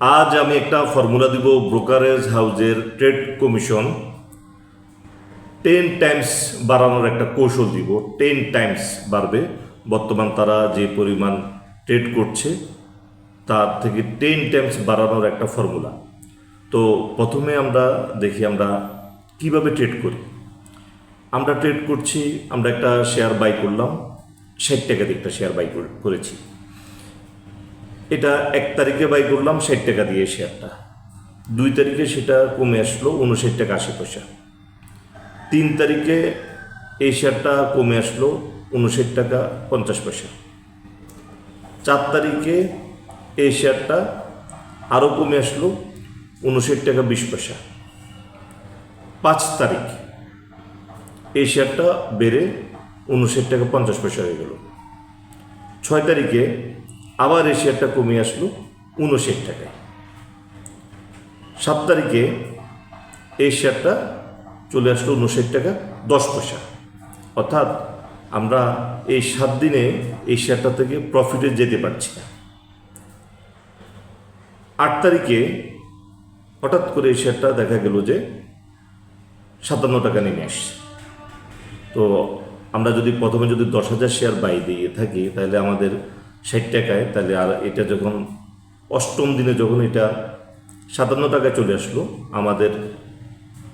আজ আমি একটা ফর্মুলা দিব ব্রোকারেজ হাউজের ট্রেড কমিশন। টেন টাইমস বাড়ানোর একটা কৌশল দিব। টেন টাইমস বাড়বে। বর্তমান তারা যে পরিমাণ ট্রেড করছে, তার থেকে টেন টাইমস বাড়ানোর একটা ফর্মুলা। তো প্রথমে আমরা দেখি আমরা কীভাবে ট্রেড করি। আমরা ট্রেড করছি, আমরা একটা শেয়ার বাই করলাম, ষাট টাকা দিয়ে একটা শেয়ার বাই করেছি। এটা এক তারিখে বাই করলাম ষাট টাকা দিয়ে শেয়ারটা। দুই তারিখে সেটা কমে আসলো উনষাট টাকা আশি পয়সা। তিন তারিখে এই শেয়ারটা কমে আসলো উনষাট টাকা পঞ্চাশ পয়সা। চার তারিখে এই শেয়ারটা আরও কমে আসলো উনষাট টাকা বিশ পয়সা। পাঁচ তারিখ এই শেয়ারটা বেড়ে উনষাট টাকা পঞ্চাশ পয়সা হয়ে গেল। ছয় তারিখে আবার এই শেয়ারটা কমে আসলো উনষাট টাকায়। সাত তারিখে এই শেয়ারটা চলে আসলো উনষাট টাকা দশ পয়সা। অর্থাৎ আমরা এই সাত দিনে এই শেয়ারটা থেকে প্রফিটে যেতে পারছি না। আট তারিখে হঠাৎ করে এই শেয়ারটা দেখা গেল যে সাতান্ন টাকা নেমে আসছে। তো আমরা যদি প্রথমে যদি দশ হাজার শেয়ার বাই দিয়ে থাকি, তাহলে আমাদের ষাট টাকায়, তাহলে আর এটা যখন অষ্টম দিনে যখন এটা সাতান্ন টাকায় চলে আসলো, আমাদের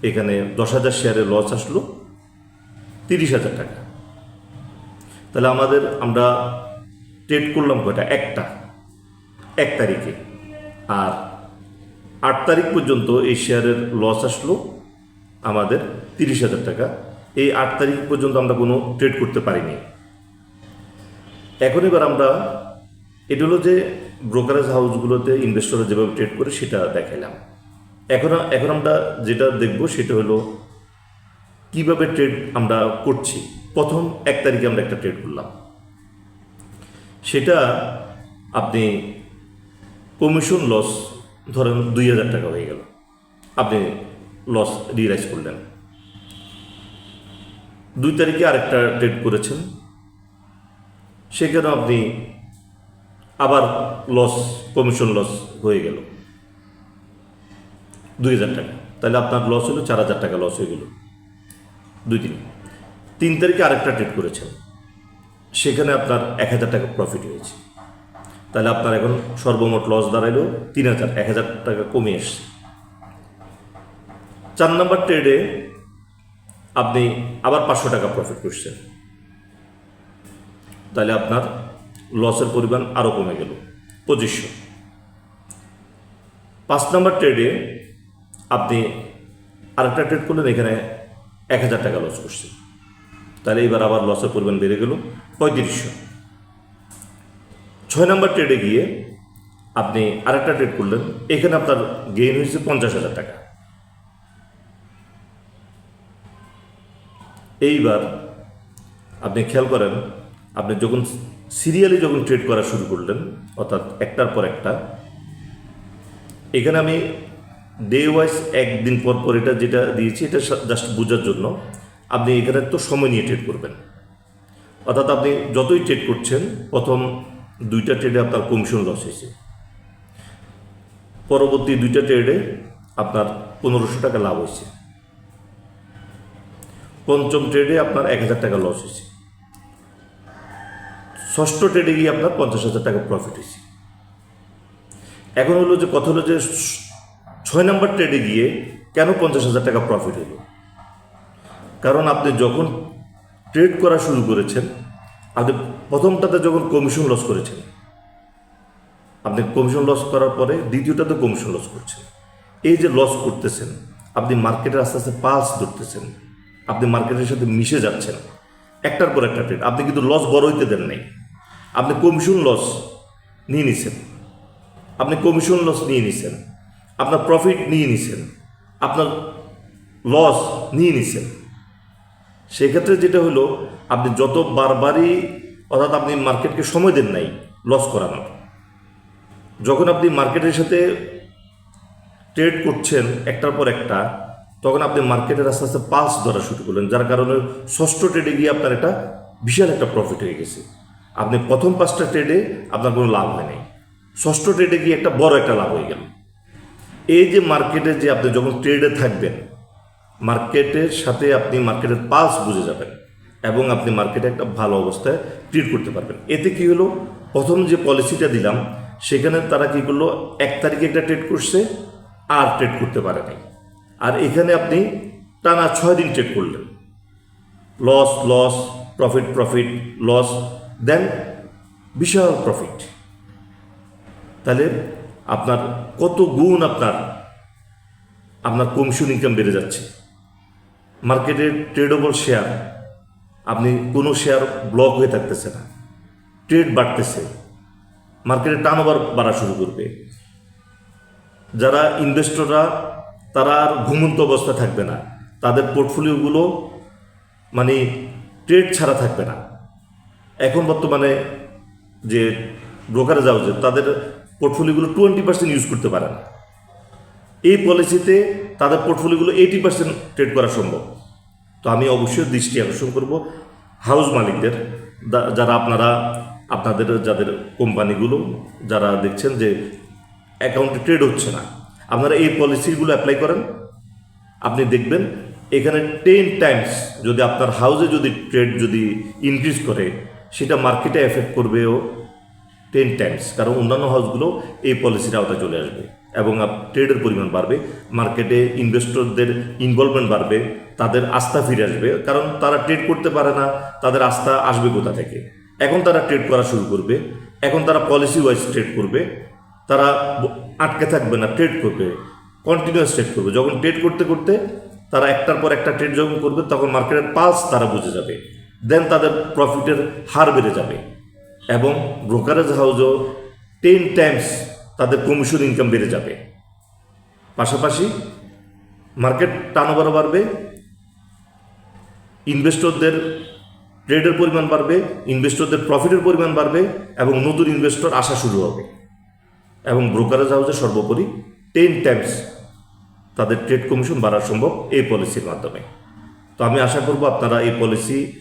এখানে দশ হাজার শেয়ারে লস আসলো তিরিশ হাজার টাকা। তাহলে আমাদের আমরা ট্রেড করলাম কয়টা? একটা। এক তারিখে। আর আট তারিখ পর্যন্ত এই শেয়ারের লস আসলো আমাদের তিরিশ হাজার টাকা। এই আট তারিখ পর্যন্ত আমরা কোনো ট্রেড করতে পারিনি। এখন এবার আমরা এটা হলো যে ব্রোকারেজ হাউসগুলোতে ইনভেস্টররা যেভাবে ট্রেড করে সেটা দেখাইলাম। এখন এখন আমরা যেটা দেখব সেটা হলো কীভাবে ট্রেড আমরা করছি। প্রথম এক তারিখে আমরা একটা ট্রেড করলাম। সেটা আপনি কমিশন লস ধরেন দুই হাজার টাকা হয়ে গেল। আপনি লস রিয়েলাইজ করলেন। দুই তারিখে আরেকটা ট্রেড করেছেন। সেখানে আপনি আবার লস কমিশন লস হয়ে গেল। দুই হাজার টাকা। তাহলে আপনার লস হলো চার হাজার টাকা লস হয়ে গেল। দুই দিন তিন তারিখে আরেকটা ট্রেড করেছেন। সেখানে আপনার এক হাজার টাকা প্রফিট হয়েছে। তাহলে আপনার এখন সর্বমোট লস দাঁড়াইলো তিন হাজার, এক হাজার টাকা কমে এসছে। চার নম্বর ট্রেডে আপনি আবার পাঁচশো টাকা প্রফিট করছেন। তাহলে আপনার লসের পরিমাণ আরও কমে গেল। পঁচিশশো পাঁচ নম্বর ট্রেডে আপনি আরেকটা ট্রেড করলেন, এখানে এক হাজার টাকা লস করছে তাহলে এবার আবার লসের পরিমাণ বেড়ে গেল পঁয়ত্রিশশো। ছয় নম্বর ট্রেডে গিয়ে আপনি আরেকটা ট্রেড করলেন, এখানে আপনার গেইন হয়েছে পঞ্চাশ হাজার টাকা। এইবার আপনি খেয়াল করেন আপনি যখন সিরিয়ালি যখন ট্রেড করা শুরু করলেন, অর্থাৎ একটার পর একটা, এখানে আমি ডে ওয়াইজ একদিন পর পর এটা যেটা দিয়েছি, এটা জাস্ট বোঝার জন্য, আপনি এখানে তো সময় নিয়ে ট্রেড করবেন। অর্থাৎ আপনি যতই ট্রেড করছেন, প্রথম দুইটা ট্রেডে আপনার কমিশন লস হয়েছে। পরবর্তী দুইটা ট্রেডে আপনার পনেরোশো টাকা লাভ হয়েছে। পঞ্চম ট্রেডে আপনার এক হাজার টাকা লস হয়েছে। ষষ্ঠ ট্রেডে গিয়ে আপনার পঞ্চাশ হাজার টাকা প্রফিট হয়েছে। এখন হলো যে কথা হলো যে ছয় নম্বর ট্রেডে গিয়ে কেন পঞ্চাশ হাজার টাকা প্রফিট হলো? কারণ আপনি যখন ট্রেড করা শুরু করেছেন, আপনি প্রথমটাতে যখন কমিশন লস করেছেন, আপনি কমিশন লস করার পরে দ্বিতীয়টাতে কমিশন লস করছেন। এই যে লস করতেছেন, আপনি মার্কেটের আস্তে আস্তে পালস ধরতেছেন, আপনি মার্কেটের সাথে মিশে যাচ্ছেন, একটার পর একটা ট্রেড আপনি কিন্তু লস বড় হইতে দেন নাই। আপনি কমিশন লস নিয়ে নিছেন। আপনি কমিশন লস নিয়ে নিছেন। আপনার প্রফিট নিয়ে নিছেন। আপনার লস নিয়ে নিছেন। সেক্ষেত্রে যেটা হলো, আপনি যত বারবারই, অর্থাৎ আপনি মার্কেটকে সময় দেন নাই লস করানোর যখন আপনি মার্কেটের সাথে ট্রেড করছেন একটার পর একটা, তখন আপনি মার্কেটের আস্তে আস্তে পালস ধরা শুরু করলেন, যার কারণে ষষ্ঠ ট্রেডে গিয়ে আপনার একটা বিশাল একটা প্রফিট হয়ে গেছে। আপনি প্রথম পাঁচটা ট্রেডে আপনার কোনো লাভ হয় নাই। ষষ্ঠ ট্রেডে গিয়ে একটা বড় একটা লাভ হয়ে গেল। এই যে মার্কেটে যে আপনি যখন ট্রেডে থাকবেন মার্কেটের সাথে আপনি মার্কেটের পালস বুঝে যাবেন এবং আপনি মার্কেটে একটা ভালো অবস্থায় ট্রিট করতে পারবেন। এতে কি হলো? প্রথম যে পলিসিটা দিলাম, সেখানে তারা কি করল? এক তারিখে একটা ট্রেড করছে, আর ট্রেড করতে পারে নাই। আর এখানে আপনি টানা ছয় দিন ট্রেড করলেন। Loss loss profit profit loss then বিশাল প্রফিট তাহলে আপনার কত গুণ আপনার আপনার কমিশন ইনকাম বেড়ে যাচ্ছে? মার্কেটের ট্রেডেবল শেয়ার আপনি কোনো শেয়ার ব্লক হয়ে থাকতেছে না। ট্রেড বাড়তেছে। মার্কেটে টার্ন ওভার বাড়া শুরু করবে। যারা ইনভেস্টররা তারা আর ঘুমন্ত অবস্থায় থাকবে না। তাদের পোর্টফোলিওগুলো মানে ট্রেড ছাড়া থাকবে না। এখন বর্তমানে যে ব্রোকারে যাও যে তাদের পোর্টফোলিওগুলো টোয়েন্টি পার্সেন্ট ইউজ করতে পারে না। এই পলিসিতে তাদের পোর্টফোলিওগুলো এইটি পার্সেন্ট ট্রেড করা সম্ভব। তো আমি অবশ্যই দৃষ্টি আকর্ষণ করব হাউস মালিকদের যারা আপনারা, আপনাদের, যাদের কোম্পানিগুলো, যারা দেখছেন যে অ্যাকাউন্টে ট্রেড হচ্ছে না, আপনারা এই পলিসিগুলো অ্যাপ্লাই করেন। আপনি দেখবেন এখানে টেন টাইমস যদি আপনার হাউসে যদি ট্রেড যদি ইনক্রিজ করে সেটা মার্কেটে এফেক্ট করবেও টেন টাইমস কারণ অন্যান্য হাউসগুলো এই পলিসির আওতায় চলে আসবে এবং ট্রেডের পরিমাণ বাড়বে মার্কেটে ইনভেস্টরদের ইনভলভমেন্ট বাড়বে, তাদের আস্থা ফিরে আসবে, কারণ তারা ট্রেড করতে পারে না, তাদের আস্থা আসবে কোথা থেকে? এখন তারা ট্রেড করা শুরু করবে, এখন তারা পলিসি ওয়াইজ ট্রেড করবে, তারা আটকে থাকবে না ট্রেড করবে কন্টিনিউয়াস ট্রেড করবে। যখন ট্রেড করতে করতে তারা একটার পর একটা ট্রেড যখন করবে, তখন মার্কেটের পালস তারা বুঝে যাবে। দেন তাদের প্রফিটের হার বেড়ে যাবে। এবং ব্রোকারেজ হাউসও টেন টাইমস তাদের কমিশন ইনকাম বেড়ে যাবে। পাশাপাশি মার্কেট টার্নওভার বাড়বে ইনভেস্টরদের ট্রেডের পরিমাণ বাড়বে ইনভেস্টরদের প্রফিটের পরিমাণ বাড়বে, এবং নতুন ইনভেস্টর আসা শুরু হবে। এবং ব্রোকারেজ হাউসে সর্বোপরি টেন টাইমস তাদের ট্রেড কমিশন বাড়া সম্ভব এই পলিসির মাধ্যমে। তো আমি আশা করব আপনারা এই পলিসি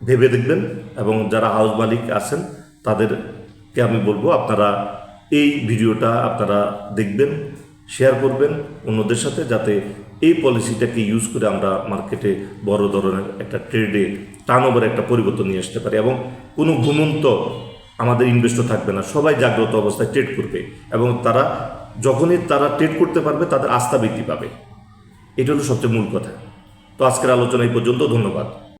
ভেবে দেখবেন এবং যারা হাউস মালিক আছেন, তাদেরকে আমি বলব আপনারা এই ভিডিওটা আপনারা দেখবেন শেয়ার করবেন অন্যদের সাথে যাতে এই পলিসিটাকে ইউজ করে আমরা মার্কেটে বড় ধরনের একটা ট্রেডে টার্ন একটা পরিবর্তন নিয়ে আসতে পারি এবং কোনো ঘুমন্ত আমাদের ইনভেস্টর থাকবে না, সবাই জাগ্রত অবস্থায় ট্রেড করবে এবং তারা যখনই তারা ট্রেড করতে পারবে, তাদের আস্থা বৃদ্ধি পাবে। এটা হলো সবচেয়ে মূল কথা। তো আজকের আলোচনা এই পর্যন্ত, ধন্যবাদ।